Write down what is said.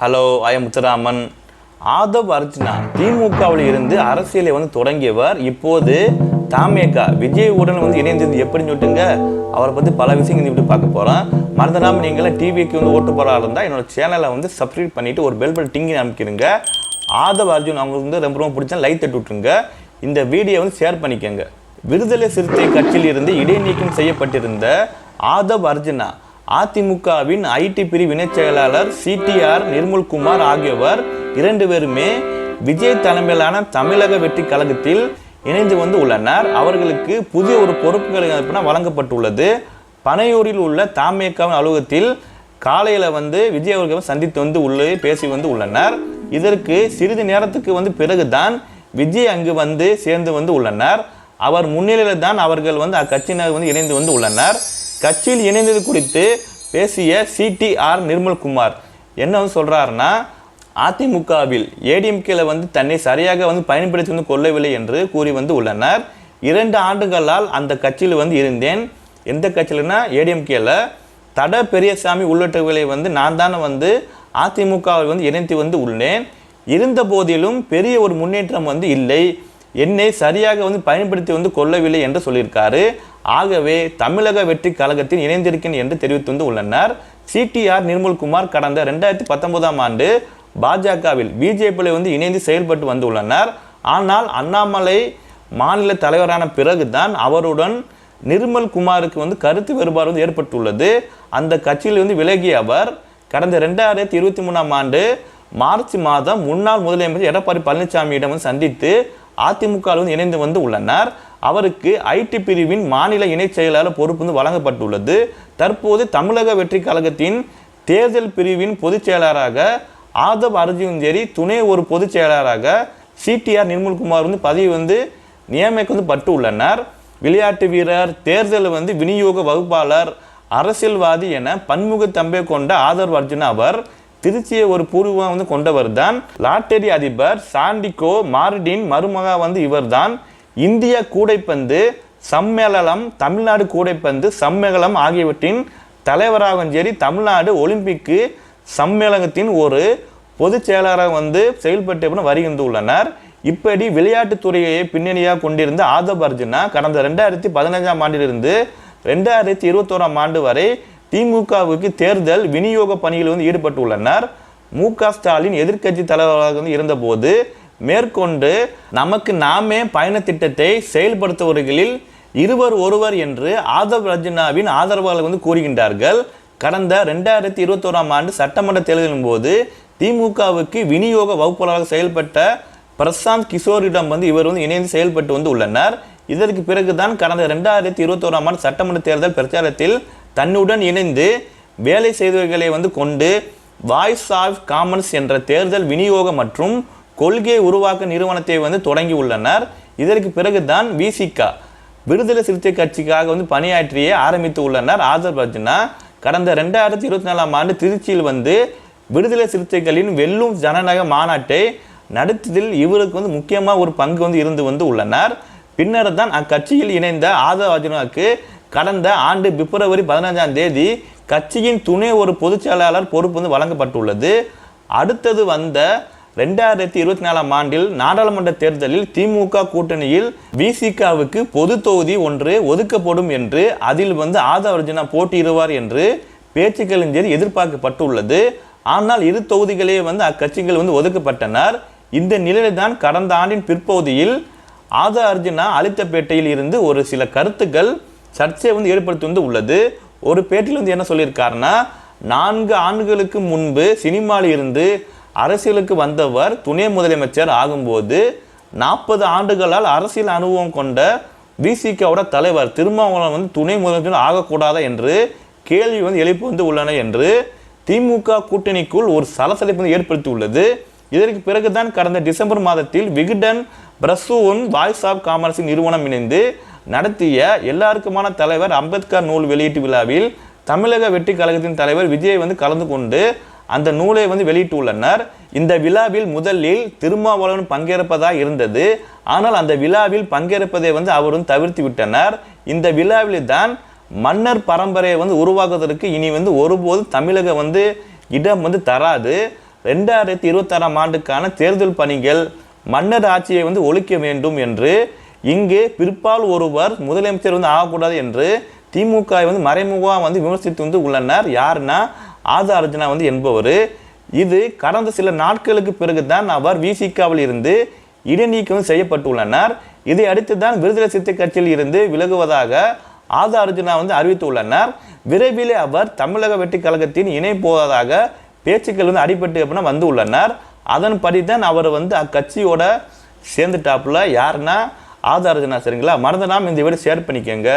Hello I am Muthuraman. Aadhav Arjuna திமுகவில் இருந்து அரசியலை வந்து தொடங்கியவர் இப்போது தாமேகா. உடன் வந்து இணைந்தது எப்படின்னு சொல்லிட்டுங்க அவரை பற்றி பல விஷயங்கள் இப்படி பார்க்க போகிறோம் மறந்துடாமல் நீங்களே டிவிக்கு வந்து ஓட்டு போகிறா இருந்தால் என்னோட சேனலை வந்து சப்ஸ்கிரைப் பண்ணிவிட்டு ஒரு பெல் பட்டன் டிங்கி அமைக்கிறங்க ஆதவ் அர்ஜுன் அவங்களுக்கு வந்து ரொம்ப ரொம்ப பிடிச்சா லைக் தட்டு விட்டுருங்க. இந்த வீடியோ வந்து ஷேர் பண்ணிக்கோங்க. விடுதலை சிறுத்தை கட்சியில் இருந்து இடைநீக்கம் செய்யப்பட்டிருந்த ஆதவ் அர்ஜுனா அதிமுகவின் ஐடி பிரிவினை செயலாளர் சிடிஆர் நிர்மல்குமார் ஆகியோர் இரண்டு பேருமே விஜய் தலைமையிலான தமிழக வெற்றி கழகத்தில் இணைந்து வந்து உள்ளனர். அவர்களுக்கு புதிய ஒரு பொறுப்புகள் வழங்கப்பட்டுள்ளது. பனையூரில் உள்ள தாமேக்காவின் அலுவலகத்தில் காலையில் வந்து விஜய் அவர்கள் சந்தித்து வந்து உள்ளே பேசி வந்து உள்ளனர். இதற்கு சிறிது நேரத்துக்கு வந்து பிறகுதான் விஜய் அங்கு வந்து சேர்ந்து வந்து உள்ளனர். அவர் முன்னிலையில் தான் அவர்கள் வந்து அக்கட்சியினர் வந்து இணைந்து வந்து உள்ளனர். கட்சியில் இணைந்தது குறித்து பேசிய சிடிஆர் நிர்மல்குமார் என்ன வந்து சொல்றாருன்னா அதிமுகவில் ஏடிஎம்கேல வந்து தன்னை சரியாக வந்து பயன்படுத்தி வந்து கொள்ளவில்லை என்று கூறி வந்து உள்ளனர். இரண்டு ஆண்டுகளால் அந்த கட்சியில் வந்து இருந்தேன். எந்த கட்சியிலனா ஏடிஎம்கேல. தட பெரியசாமி உள்ளிட்டவர்களை வந்து நான் தானே வந்து அதிமுகவில் வந்து இணைத்து வந்து உள்ளேன். இருந்த போதிலும் பெரிய ஒரு முன்னேற்றம் வந்து இல்லை. என்னை சரியாக வந்து பயன்படுத்தி வந்து கொள்ளவில்லை என்று சொல்லியிருக்காரு. ஆகவே தமிழக வெற்றி கழகத்தில் இணைந்திருக்கேன் என்று தெரிவித்து வந்து உள்ளனர். சிடிஆர் நிர்மல்குமார் கடந்த ரெண்டாயிரத்தி பத்தொன்பதாம் ஆண்டு பாஜகவில் பிஜேபியில் வந்து இணைந்து செயல்பட்டு வந்துள்ளனர் ஆனால் அண்ணாமலை மாநில தலைவரான பிறகுதான் அவருடன் நிர்மல் குமாருக்கு வந்து கருத்து வேறுபாடு வந்து ஏற்பட்டுள்ளது. அந்த கட்சியிலிருந்து விலகிய அவர் கடந்த ரெண்டாயிரத்தி இருபத்தி மூணாம் ஆண்டு மார்ச் மாதம் முன்னாள் முதலமைச்சர் எடப்பாடி பழனிசாமியிடம் வந்து சந்தித்து அதிமுகவில் வந்து இணைந்து வந்து உள்ளனர். அவருக்கு ஐடி பிரிவின் மாநில இணைச் செயலாளர் பொறுப்பு வந்து வழங்கப்பட்டுள்ளது. தற்போது தமிழக வெற்றி கழகத்தின் தேர்தல் பிரிவின் பொதுச் செயலாளராக ஆதவ் அர்ஜுன்ஜெரி துணை ஒரு பொதுச் செயலாளராக சிடிஆர் நிர்மல்குமார் வந்து பதவி வந்து நியமிக்க வந்து பட்டு உள்ளனர் விளையாட்டு வீரர் தேர்தல் வந்து விநியோக வகுப்பாளர் அரசியல்வாதி என பன்முகத்தம்பை கொண்ட ஆதரவு அர்ஜுன் அவர் திருச்சியை ஒரு பூர்வம் வந்து கொண்டவர் தான் லாட்டரி அதிபர் சாண்டிகோ மார்டின் மருமகா வந்து இவர்தான். இந்திய கூடைப்பந்து சம்மேளனம் தமிழ்நாடு கூடைப்பந்து சம்மேளனம் ஆகியவற்றின் தலைவராகவும் சரி தமிழ்நாடு ஒலிம்பிக்கு சம்மேளனத்தின் ஒரு பொதுச் செயலாளராக வந்து செயல்பட்டு வருகின்றுள்ளனர் இப்படி விளையாட்டுத் துறையை பின்னணியாக கொண்டிருந்த ஆதவ் அர்ஜுனா கடந்த ரெண்டாயிரத்தி பதினஞ்சாம் ஆண்டிலிருந்து ரெண்டாயிரத்தி இருபத்தோராம் ஆண்டு வரை திமுகவுக்கு தேர்தல் விநியோக பணியில் வந்து ஈடுபட்டுள்ளனர். மு க ஸ்டாலின் எதிர்க்கட்சி தலைவராக வந்து இருந்தபோது மேற்கொண்டு நமக்கு நாமே பயணத்திட்டத்தை செயல்படுத்துபவர்களில் இருவர் ஒருவர் என்று ஆதவ் ரஜினாவின் ஆதரவாளர்கள் வந்து கூறுகின்றார்கள். கடந்த ரெண்டாயிரத்தி இருபத்தோராம் ஆண்டு சட்டமன்ற தேர்தலின் போது திமுகவுக்கு விநியோக வகுப்பாளராக செயல்பட்ட பிரசாந்த் கிஷோரிடம் வந்து இவர் வந்து இணைந்து செயல்பட்டு வந்து உள்ளனர். இதற்கு பிறகுதான் கடந்த ரெண்டாயிரத்தி இருபத்தோராம் ஆண்டு சட்டமன்ற தேர்தல் பிரச்சாரத்தில் தன்னுடன் இணைந்து வேலை செய்தவர்களை வந்து கொண்டு வாய்ஸ் ஆஃப் காமன்ஸ் என்ற தேர்தல் விநியோகம் மற்றும் கொள்கையை உருவாக்க நிறுவனத்தை வந்து தொடங்கி உள்ளனர். இதற்கு பிறகுதான் விசிகா விடுதலை சிறுத்தை கட்சிக்காக வந்து பணியாற்றியே ஆரம்பித்து உள்ளனர். ஆதர் அர்ஜுனா கடந்த ரெண்டாயிரத்தி இருபத்தி நாலாம் ஆண்டு திருச்சியில் வந்து விடுதலை சிறுத்தைகளின் வெல்லும் ஜனநாயக மாநாட்டை நடத்ததில் இவருக்கு வந்து முக்கியமாக ஒரு பங்கு வந்து இருந்து வந்து உள்ளனர். பின்னர் தான் அக்கட்சியில் இணைந்த ஆதவ் அர்ஜுனாவுக்கு கடந்த ஆண்டு பிப்ரவரி பதினஞ்சாம் தேதி கட்சியின் துணை ஒரு பொதுச் செயலாளர் பொறுப்பு வந்து வழங்கப்பட்டுள்ளது. அடுத்தது வந்த ரெண்டாயிரத்தி இருபத்தி நாலாம் ஆண்டில் நாடாளுமன்ற தேர்தலில் திமுக கூட்டணியில் விசிகாவுக்கு பொது தொகுதி ஒன்று ஒதுக்கப்படும் என்று அதில் வந்து ஆதவ அர்ஜுனா போட்டியிடுவார் என்று பேச்சுக்களின் சரி எதிர்பார்க்கப்பட்டுள்ளது. ஆனால் இரு தொகுதிகளே வந்து அக்கட்சிகள் வந்து ஒதுக்கப்பட்டனர். இந்த நிலையில்தான் கடந்த ஆண்டின் பிற்பகுதியில் ஆதா அர்ஜுனா அளித்தப்பேட்டையில் இருந்து ஒரு சில கருத்துக்கள் சர்ச்சையை வந்து ஏற்படுத்தி வந்து உள்ளது. ஒரு பேட்டியில் வந்து என்ன சொல்லியிருக்காருன்னா நான்கு ஆண்டுகளுக்கு முன்பு சினிமாவில் இருந்து அரசியலுக்கு வந்தவர் துணை முதலமைச்சர் ஆகும்போது நாற்பது ஆண்டுகளால் அரசியல் அனுபவம் கொண்ட விசிகாவோட தலைவர் திருமாவளவன் வந்து துணை முதலமைச்சர் ஆகக்கூடாதா என்று கேள்வி வந்து எழுப்பி வந்து உள்ளன என்று திமுக கூட்டணிக்குள் ஒரு சலசலப்பு வந்து ஏற்படுத்தி உள்ளது இதற்கு பிறகுதான் கடந்த டிசம்பர் மாதத்தில் விகடன் பிரசூன் வாய்ஸ் ஆஃப் காமர்ஸின் நிறுவனம் இணைந்து நடத்திய எல்லாருக்குமான தலைவர் அம்பேத்கர் நூல் வெளியீட்டு விழாவில் தமிழக வெற்றி கழகத்தின் தலைவர் விஜய் வந்து கலந்து கொண்டு அந்த நூலை வந்து வெளியிட்டுள்ளனர். இந்த விழாவில் முதலில் திருமாவளவன் பங்கேற்பதாக இருந்தது. ஆனால் அந்த விழாவில் பங்கேற்பதை வந்து அவரும் தவிர்த்து விட்டனர். இந்த விழாவில் தான் மன்னர் பரம்பரையை வந்து உருவாக்குவதற்கு இனி வந்து ஒருபோதும் தமிழக வந்து இடம் வந்து தராது. ரெண்டாயிரத்தி இருபத்தாறாம் ஆண்டுக்கான தேர்தல் பணிகள் மன்னர் ஆட்சியை வந்து ஒழிக்க வேண்டும் என்று இங்கே பிற்பால் ஒருவர் முதலமைச்சர் வந்து ஆகக்கூடாது என்று திமுக வந்து மறைமுகமாக வந்து விமர்சித்து வந்து உள்ளனர். யாருன்னா ஆதா அர்ஜுனா வந்து என்பவர். இது கடந்த சில நாட்களுக்கு பிறகு தான் அவர் விசிகாவில் இருந்து இடைநீக்கம் செய்யப்பட்டுள்ளனர். இதை அடுத்து தான் விடுதலை சிறுத்தை கட்சியில் இருந்து விலகுவதாக ஆதா அர்ஜுனா வந்து அறிவித்துள்ளனர். விரைவில் அவர் தமிழக வெற்றி கழகத்தின் இணை போவதாக பேச்சுக்கள் வந்து அடிபட்டு அப்படின்னா வந்து உள்ளனர் அதன்படி தான் அவர் வந்து அக்கட்சியோட சேர்ந்துட்டாப்புல. யாருன்னா ஆதா அர்ஜுனா சரிங்களா? மறந்துடாம இந்த வீடு ஷேர் பண்ணிக்கோங்க.